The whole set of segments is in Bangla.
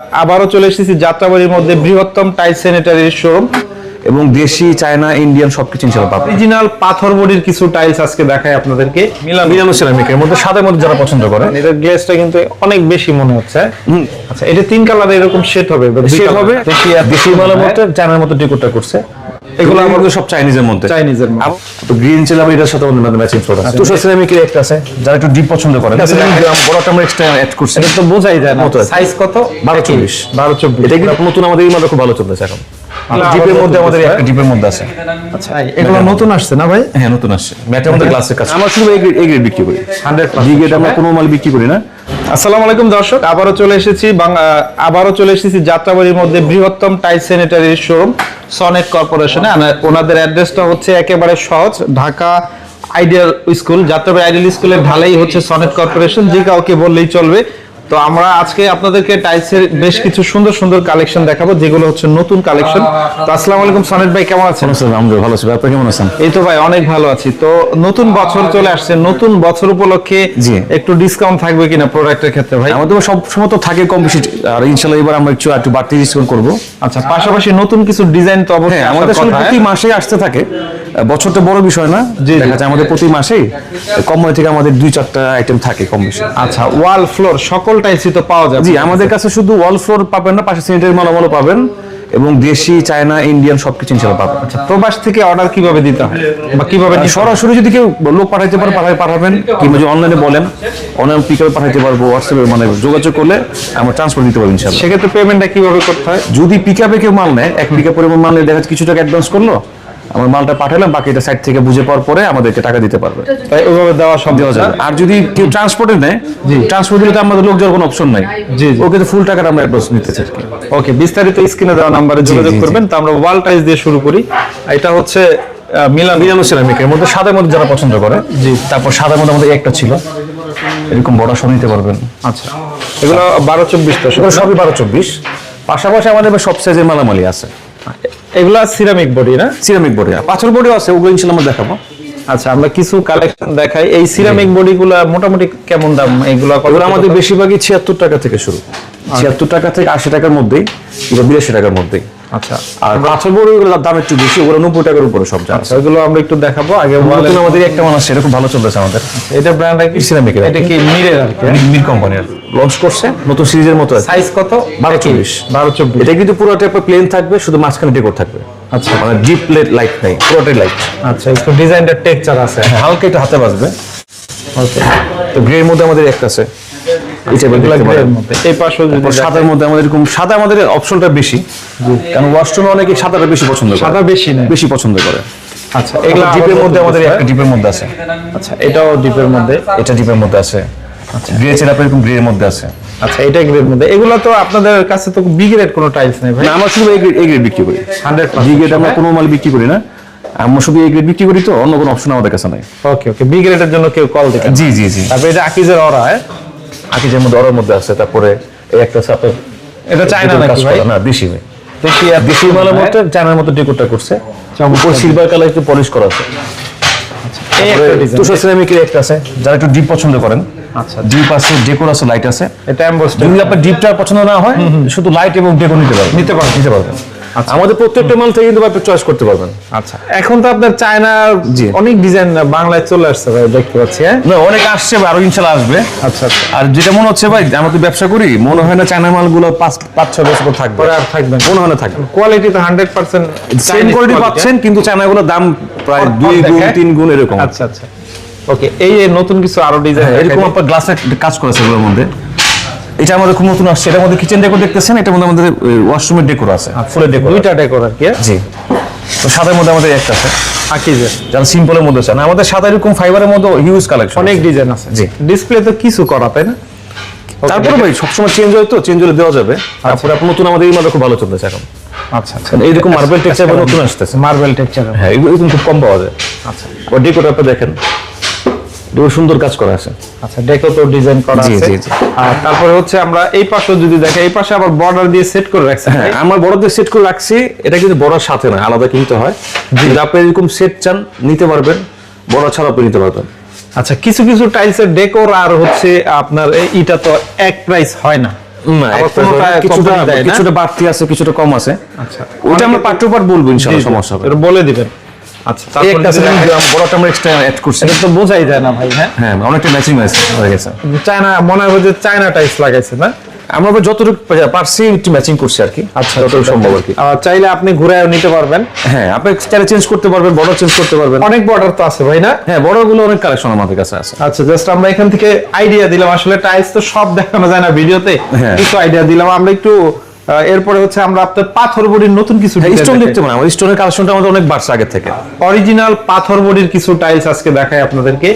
আবারও চলে এসেছি যাত্রাবাড়ির মধ্যে বৃহত্তম টাইট স্যানিটারি শোরুম এবং দেশি চায়না ইন্ডিয়ান সবকিছু পাবেন। অরিজিনাল পাথর বডির কিছু টাইলস আজকে দেখাই আপনাদেরকে। মিলান। মিলানো সিরামিকের মধ্যে সাদের মধ্যে যারা পছন্দ করে এটা গ্লেসটা কিন্তু অনেক বেশি মনে হচ্ছে। আচ্ছা এটা তিন কালার এরকম শেড হবে colour? হবে দেশি দেশি মালের মধ্যে চায়নার মতো ডেকোরটা করছে। এগুলো আমাদের সব চাইনিজের মধ্যে। চাইনিজের মধ্যে। তো গ্রিন ছিল আবার এটার সাথে ম্যাচিং ফ্লোর আছে। তুষার সিরামিকের একটা আছে যারা একটু ডিপ পছন্দ করে। বড়টা আমরা এক্সট্রা অ্যাড করছি। এটা তো বোঝাই যায় না। সাইজ কত? বারো চব্বিশ। বারো চব্বিশ। এটা কিন্তু নতুন আমাদের এই মালটা খুব ভালো চলতেছে এখন। ডিপের মধ্যে আমাদের একটা ডিপের মধ্যে আছে। আচ্ছা এগুলো নতুন আসছে না ভাই? হ্যাঁ নতুন আসছে। ম্যাটের মধ্যে গ্লাসের কাজ। আমরা শুধু এই গ্রেড এই গ্রেড বিক্রি করি। হান্ড্রেড ডি গ্রেড আমরা কোনো মাল বিক্রি করি না। আসসালামু আলাইকুম দর্শক। আবারও চলে এসেছি বাংলা আবারও চলে এসেছি যাত্রাবাড়ির মধ্যে বৃহত্তম টাইল স্যানিটারির শোরুম সনেট কর্পোরেশনে ওনাদের অ্যাড্রেসটা হচ্ছে একেবারে সহজ, Dhaka ideal school Jatrabari ideal স্কুলের ঢালাই হচ্ছে সনেট কর্পোরেশন যে কাউকে বললেই চলবে। তো আমরা আজকে আপনাদেরকে টাইলসের বেশ কিছু সুন্দর সুন্দর কালেকশন দেখাবো যেগুলো হচ্ছে নতুন কালেকশন তো আসসালামু আলাইকুম সনেট ভাই কেমন আছেন? আমরা ভালো আছি আপনি কেমন আছেন? এই তো ভাই অনেক ভালো আছি। তো নতুন বছর চলে আসছে নতুন বছর উপলক্ষে একটু ডিসকাউন্ট থাকবে কিনা প্রোডাক্টের ক্ষেত্রে ভাই? আমাদের সব সময় তো থাকে কম বেশি আর ইনশাল্লাহ এবার আমরা একটু একটু বাড়তি ডিসকাউন্ট করব। আচ্ছা পাশাপাশি নতুন কিছু ডিজাইন তো অবশ্যই হ্যাঁ আমাদের প্রতি মাসে আসতে থাকে। বছর তো বড় বিষয় না। দেখা যায় আমাদের প্রতি মাসেই কম থেকে আমাদের দুই চারটা আইটেম থাকে কম বেশি। আচ্ছা ওয়াল ফ্লোর সকল টাইপসই তো পাওয়া যায় জি আমাদের কাছে শুধু ওয়াল ফ্লোর পাবেন না পাশে স্যানিটারি মালামালও পাবেন এবং দেশি চায়না ইন্ডিয়ান সবকিছু ইনশাল্লাহ পাবেন। আচ্ছা প্রবাস থেকে অর্ডার কীভাবে দিতে হয়? বা কীভাবে? সরাসরি যদি কেউ লোক পাঠাইতে পারে পাঠাই পাঠাবেন কিংবা যদি অনলাইনে বলেন অনলাইন পিকআপে পাঠাইতে পারব হোয়াটসঅ্যাপে মানে যোগাযোগ করলে আমরা ট্রান্সফার দিতে পারব ইনশাল্লাহ সেক্ষেত্রে পেমেন্টটা কীভাবে করতে হয়? যদি পিকআপে কেউ মাল নেয় এক পিকআপ পরিমাণ মাল নিয়ে দেখা যাচ্ছে কিছু টাকা অ্যাডভান্স করল আমার মালটা পাঠালাম বাকিটা সাইড থেকে বুঝে পাওয়ার পরে আমাদেরকে টাকা দিতে পারবে। তাই ওইভাবে দেওয়া সম্ভব দেওয়া যাবে। আর যদি কেউ ট্রান্সপোর্টে নেয় ট্রান্সপোর্ট দিলে তো আমাদের লোক যাওয়ার কোনো অপশন নাই। জি। ওকে তো ফুল টাকাটা আমরা অ্যাডভান্স নিতে চাই। ওকে বিস্তারিত স্ক্রিনে দেওয়া নাম্বারে যোগাযোগ। করবেন। তো আমরা ওয়াল টাইলস দিয়ে শুরু করি। এটা হচ্ছে মিলান মিলানো সিরামিকের মধ্যে সাদার মধ্যে যারা পছন্দ করে জি। তারপর সাদার মধ্যে আমাদের একটা ছিল। এরকম বড় সব নিতে পারবেন। আচ্ছা। এগুলো বারো চব্বিশ তো সবই বারো চব্বিশ। পাশাপাশি আমাদের সব সাইজের মালামালি আছে। এগুলো সিরামিক বডি না? সিরামিক বডি পাথর বডিও আছে ওগুলো ইনশাল্লাহ আমরা দেখাবো। আচ্ছা আমরা কিছু কালেকশন দেখাই। এই সিরামিক বডি গুলা মোটামুটি কেমন দাম? এগুলো কত আমাদের বেশিরভাগই ছিয়াত্তর টাকা থেকে শুরু। ছিয়াত্তর টাকা থেকে আশি টাকার মধ্যেই কিংবা বিরাশি টাকার মধ্যেই। আচ্ছা। আর পাথর বড়ি দাম একটু বেশি ওগুলো নব্বই টাকার উপরে সব আচ্ছা আমরা একটু দেখাবো। আগে নতুন আমাদের একটা খুব ভালো চলতেছে আমাদের। এটা ব্র্যান্ড কি সিরামিকের এটা কি। মিরের আর কি? মির কোম্পানির লঞ্চ করছে নতুন সিরিজের মতো সাইজ কত? বারো চল্লিশ বারো চব্বিশ। এটা কিন্তু পুরোটা প্লেন থাকবে শুধু মাঝখানে ডেকোর থাকবে। আচ্ছা। মানে ডিপ প্লেট লাইট নাই পুরোটাই লাইট আচ্ছা একটু ডিজাইনটার টেক্সচার আছে। হালকা একটু হাতে বাজবে। ওকে তো গ্রে মধ্যে আমাদের একটা আছে। এই সাদার মধ্যে আমাদের এরকম সাদা আমাদের অপশনটা বেশি। কারণ ওয়াশরুমে অনেকে সাদাটা বেশি পছন্দ করে। সাদা বেশি নেই বেশি পছন্দ করে। আচ্ছা এগুলো ডিপের মধ্যে আমাদের একটা ডিপের মধ্যে আছে। আচ্ছা এটাও ডিপের মধ্যে। এটা ডিপের মধ্যে আছে। গ্রে চেরাপের এরকম গ্রে এর মধ্যে আছে। আচ্ছা এটা গ্রেড মধ্যে। এগুলো তো আপনাদের কাছে তো বি গ্রেড কোনো টাইলস নেই ভাই। আমরা শুধু এই গ্রেড এই গ্রেড বিক্রি করি। হান্ড্রেড জি গ্রেড আমরা কোনো মাল বিক্রি করি না। আমরা শুধু এই গ্রেড বিক্রি করি তো অন্য কোনো অপশন আমাদের কাছে নাই। ওকে ওকে বি গ্রেডের জন্য কেউ কল দিবেন জি জি জি। তারপরে এটা আকিজের অরা হ্যাঁ? আকিজের মধ্যে অর্ডার মধ্যে আছে তারপরে এই একটা আছে আপনার এটা চায়না নাকি ভাই? না দেশি ভাই। দেশি আর দেশি মালের মধ্যে চায়নার মতো ডেকোরটা করছে। উপর সিলভার কালার একটু পলিশ করা আছে। তুষার সিরামিকের একটা আছে যারা একটু ডিপ পছন্দ করেন। আচ্ছা ডিপ আছে ডেকোর আছে লাইট আছে। এটা যদি আপনার ডিপটা পছন্দ না হয় শুধু লাইট এবং ডেকোর নিতে পারবেন। নিতে পারবেন। নিতে পারবেন। আমাদের প্রত্যেকটা মাল থেকে কিন্তু আপনি চয়েস করতে পারবেন। আচ্ছা। এখন তো আপনার চায়নার অনেক ডিজাইন বাংলায় চলে আসছে ভাই দেখতে পাচ্ছি হ্যাঁ? না অনেক আসছে আরও ইনশাল্লাহ আসবে। আচ্ছা আচ্ছা। আর যেটা মনে হচ্ছে ভাই আমরা তো ব্যবসা করি মনে হয় না চায়না মালগুলো পাঁচ পাঁচ ছয় বছর থাকবে। আর থাকবেন মনে হয় না থাকবে। কোয়ালিটি তো হান্ড্রেড পার্সেন্ট সেম কোয়ালিটি পাচ্ছেন কিন্তু চায়নাগুলোর দাম প্রায় দুই গুণ তিন গুণ এরকম। আচ্ছা আচ্ছা। ওকে এই যে নতুন কিছু আরও ডিজাইন হ্যাঁ, এরকম আপনার গ্লাসের কাজ করেছে এগুলোর মধ্যে। এটা আমাদের খুব নতুন আসছে এটার মধ্যে কিচেন ডেকোর দেখতেছেন এটার মধ্যে আমাদের ওয়াশরুমের ডেকোর আছে ফুলের ডেকোর দুইটা ডেকোর আর কি হ্যাঁ? জি। তো সাদার মধ্যে আমাদের একটা আছে। আকিজের যারা সিম্পলের মধ্যে চান আমাদের সাদা এরকম ফাইবারের মধ্যে হিউজ কালেকশন অনেক ডিজাইন আছে। জি। ডিসপ্লে তো কিছু করা তাই না? তারপরে ভাই সবসময় চেঞ্জ হয় তো চেঞ্জ হলে দেওয়া যাবে। তারপরে আপনার নতুন আমাদের এই মালটা খুব ভালো চলতেছে এখন। আচ্ছা আচ্ছা। এইরকম মার্বেল টেক্সচার নতুন আসতেছে। মার্বেল টেক্সচার হ্যাঁ এগুলো খুব কম পাওয়া যায়। আচ্ছা। ডেকোর আপনি দেখেন। এগুলো সুন্দর কাজ করা আছে। আচ্ছা ডেকো তো ডিজাইন করা আছে। আর তারপরে হচ্ছে আমরা এই পাশে যদি দেখি এই পাশে আবার বর্ডার দিয়ে সেট করে রাখছি। হ্যাঁ আমার বড়দের সেট করে রাখছি এটা কিন্তু বড়ার সাথে না আলাদা কিনতে হয়। যদি আপনি এরকম সেট চান নিতে পারবেন বড় ছাড়া আপনি নিতে পারবেন। আচ্ছা কিছু কিছু টাইলসের ডেকোর আর হচ্ছে আপনার ইটা তো এক প্রাইস হয় না। কিছুটা company দেয় না? কিছুটা বাড়তি আছে কিছুটা কম আছে। আচ্ছা ওটা আমরা পার্ট টু পার্ট বলব ইনশাআল্লাহ সমস্যা হবে বলে দিবেন। আচ্ছা এই একটা আছে যদি দেখাই- বড়টা আমরা এক্সট্রা অ্যাড করছি। এটা তো বোঝাই যায় না ভাই হ্যাঁ? হ্যাঁ অনেকটা ম্যাচিং হয়ে গেছে। চায়না মনে হয় যে চায়না টাইস লাগাইছে না? আমরা যতটুকু পারছি একটু ম্যাচিং করছি আর কি। আচ্ছা যতটুকু সম্ভব আর কি। চাইলে আপনি নিতে পারবেন। হ্যাঁ আপনি চাইলে চেঞ্জ করতে পারবেন বড় চেঞ্জ করতে পারবেন। অনেক বর্ডার তো আছে ভাই না? হ্যাঁ অনেক কালেকশন আমাদের কাছে আছে। আচ্ছা জাস্ট আমরা এখান থেকে আইডিয়া দিলাম। আসলে টাইলস তো সব দেখানো যায় না ভিডিওতে। হ্যাঁ। কিছু আইডিয়া দিলাম। আমরা একটু এরপরে হচ্ছে আমরা আপনার পাথর বডির নতুন কিছু স্টোন দেখতে পারেন। আমাদের স্টোনের কালেকশনটা আমাদের অনেক বাড়ছে আগে থেকে। অরিজিনাল পাথর বডির কিছু টাইলস আজকে দেখাই আপনাদেরকে।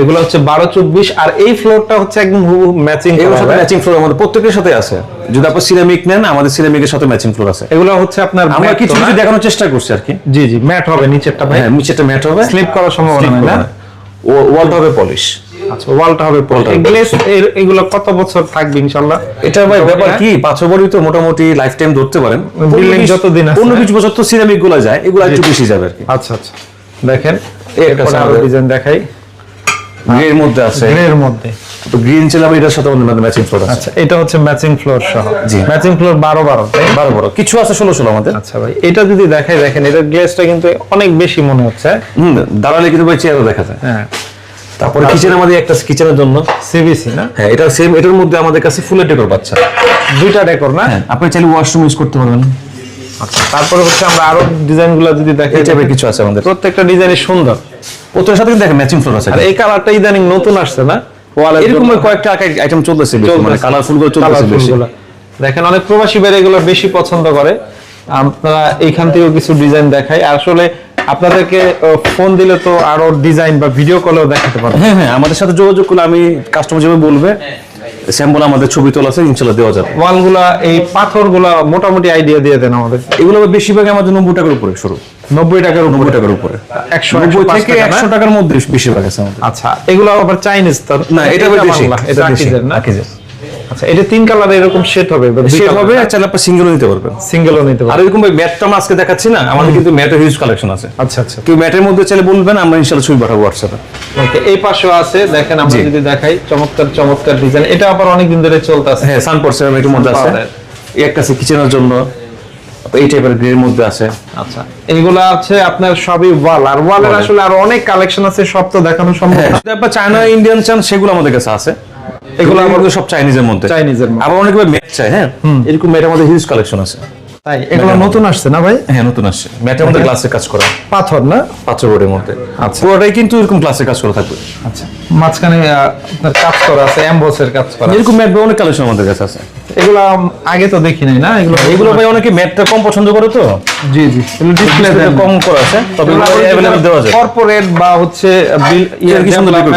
এগুলো হচ্ছে বারো চব্বিশ আর এই ফ্লোরটা হচ্ছে একদম ম্যাচিং ম্যাচিং ফ্লোর আমাদের প্রত্যেকের সাথে আছে। যদি আপনি সিরামিক নেন আমাদের সিরামিকের সাথে ম্যাচিং ফ্লোর আছে। এগুলো হচ্ছে আপনার আমরা কিছু কিছু দেখানোর চেষ্টা করছি আর কি। জি জি ম্যাট হবে নিচেরটা ভাই। হ্যাঁ নিচেটা ম্যাট হবে। স্লিপ করার সম্ভাবনা না? ওয়ালটা হবে পলিশ আচ্ছা ওয়ালটা হবে গ্লেস এগুলো কত বছর থাকবে ইনশাআল্লাহ এটা ভাই ব্যাপার কি পাঁচ বছরই তো মোটামুটি লাইফ টাইম ধরতে পারেন। Building যতদিন আছে। পনেরো বিশ বছর তো সিরামিকগুলো যায় এগুলো একটু বেশি যাবে আর কি। আচ্ছা আচ্ছা। দেখেন একটা এরপরে আরও ডিজাইন দেখাই। গ্রের মধ্যে আছে। গ্রের মধ্যে। তো গ্রিন ছিল এটার সাথে আমাদের ম্যাচিং ফ্লোর আছে। আচ্ছা এটা হচ্ছে ম্যাচিং ফ্লোর সহ। জি। ম্যাচিং ফ্লোর বারো বারো তাই বারো বড় কিছু আছে ষোলো ষোলো আমাদের। আচ্ছা ভাই এটা যদি দেখাই দেখেন এটার গ্লেসটা কিন্তু অনেক বেশি মনে হচ্ছে। হুম দাঁড়ালে কিন্তু ভাই চেয়ারও দেখা যায়। হ্যাঁ। তারপরে কিচেন আমাদের একটা কিচেনের জন্য। সিবিসি না? হ্যাঁ এটা সেম এটার মধ্যে আমাদের কাছে ফুলের ডেকোর পাচ্ছে। দুইটা ডেকোর না? হ্যাঁ। আপনি চাইলে ওয়াশরুম ইউজ করতে পারবেন। আচ্ছা তারপরে হচ্ছে আমরা আরও ডিজাইনগুলো যদি দেখি এই টাইপের কিছু আছে আমাদের। প্রত্যেকটা ডিজাইনই সুন্দর। প্রত্যেকের সাথে কিন্তু দেখেন ম্যাচিং ফ্লোর আছে। আর এই কালারটা ইদানিং নতুন আসছে না? ওয়ালের এরকম কয়েকটা আইটেম চলতেছে বেশি, মানে কালারফুলগুলো চলতেছে বেশি। দেখেন অনেক প্রবাসী বাইরে এগুলো বেশি পছন্দ করে। আপনারা এইখান থেকেও কিছু ডিজাইন দেখাই আসলে আপনাদেরকে ফোন দিলে তো আরও ডিজাইন বা ভিডিও কলেও দেখাতে পারবেন হ্যাঁ হ্যাঁ আমাদের সাথে যোগাযোগ করলে আমি কাস্টমার যেভাবে বলবে স্যাম্পল আমাদের ছবি তোলা আছে ইনশাল্লাহ দেওয়া যাবে। ওয়ালগুলা এই পাথরগুলা মোটামুটি আইডিয়া দিয়ে দেন আমাদের। এগুলো বেশিরভাগ আমাদের নব্বই টাকার উপরে শুরু। নব্বই টাকার নব্বই টাকার উপরে। একশো নব্বই থেকে একশো টাকার মধ্যে বেশিরভাগ আছে আচ্ছা এগুলো আবার চাইনিজ না এটা বেশি। এটা না। আচ্ছা এটা তিন কালার এরকম সেট হবে হবে আপনি সিঙ্গেলও নিতে পারবেন। সিঙ্গেলও নিতে আর পারবে এরকম ম্যাটটা আমরা আজকে দেখাচ্ছি না আমাদের কিন্তু ম্যাটের হিউজ কালেকশন আছে। আচ্ছা আচ্ছা। কেউ ম্যাটের মধ্যে চাইলে বলবেন আমরা ছবি পাঠাবো হোয়াটসঅ্যাপে ওকে এই পাশেও আছে দেখেন আমরা যদি দেখাই চমৎকার চমৎকার ডিজাইন এটা আবার অনেক দিন ধরে চলতে আছে হ্যাঁ সানপোর্ট সেরামিকের মধ্যে আছে। কিচেনের জন্য এই টাইপের গ্রের মধ্যে আছে। আচ্ছা এইগুলা আছে আপনার সবই ওয়াল আর ওয়ালের। আসলে আরও অনেক কালেকশন আছে সব তো দেখানো সম্ভব হ্যাঁ। না। চায়না ইন্ডিয়ান চান সেগুলো আমাদের কাছে আছে। এগুলো আমাদের সব চাইনিজের মধ্যে। চাইনিজের মধ্যে। আবার অনেকে ম্যাট চাই হ্যাঁ? এরকম ম্যাটের মধ্যে হিউজ কালেকশন আছে। তাই এগুলো নতুন আসছে না ভাই? হ্যাঁ নতুন আসছে। ম্যাটের মধ্যে গ্লাসে কাজ করা। পাথর না? পাথর বোর্ডের মধ্যে। আচ্ছা। পুরোটাই কিন্তু এরকম গ্লাসে কাজ করা থাকবে। আচ্ছা। মাঝখানে আপনার কাজ করা আছে এমবসের কাজ করা এরকম ম্যাট অনেক কালেকশন আমাদের কাছে আছে। এগুলো আগে তো দেখি নাই না? এগুলো এগুলো ভাই অনেকে ম্যাটটা কম পছন্দ করে তো। জি জি। এগুলো ডিসপ্লে কম করা আছে তবে এগুলো অ্যাভেলেবল দেওয়া যায়। কর্পোরেট বা হচ্ছে বিল এর কি সুন্দর দেখো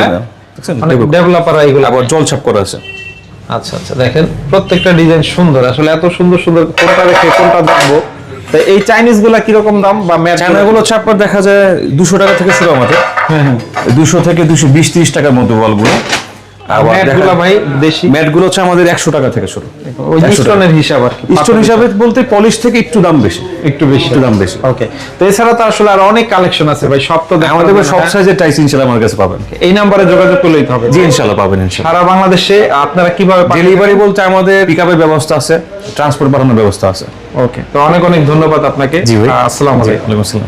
এগুলো আবার জলছাপ করা আছে। আচ্ছা আচ্ছা দেখেন প্রত্যেকটা ডিজাইন সুন্দর। আসলে এত সুন্দর সুন্দর কোনটা রেখে কোনটা দেখব? তো এই চাইনিজগুলা কীরকম দাম বা দেখা যায় দুশো টাকা থেকে শুরু আমাদের। হ্যাঁ হ্যাঁ। দুশো থেকে দুশো বিশ ত্রিশ টাকার মধ্যে বলগুলো ভাই দেশি। ম্যাট হচ্ছে আমাদের একশো টাকা থেকে শুরু। ওই স্টোনের হিসাব আর স্টোন হিসাবে বলতে পলিশ থেকে একটু দাম বেশি। একটু বেশি। একটু দাম বেশি। ওকে তো এছাড়া তো আসলে আর অনেক কালেকশন আছে ভাই সব তো আমাদের সব সাইজের টাইস ইনশাল্লাহ আমার কাছে পাবেন। এই নাম্বারে যোগাযোগ করলেই তো হবে। জি ইনশাল্লাহ পাবেন ইনশাল্লাহ। সারা বাংলাদেশে আপনারা কীভাবে ডেলিভারি বলতে আমাদের পিক ব্যবস্থা আছে ট্রান্সপোর্ট পাঠানোর ব্যবস্থা আছে। ওকে তো অনেক অনেক ধন্যবাদ আপনাকে। জি ভাই। আসসালামু আলাইকুম। আসসালাম।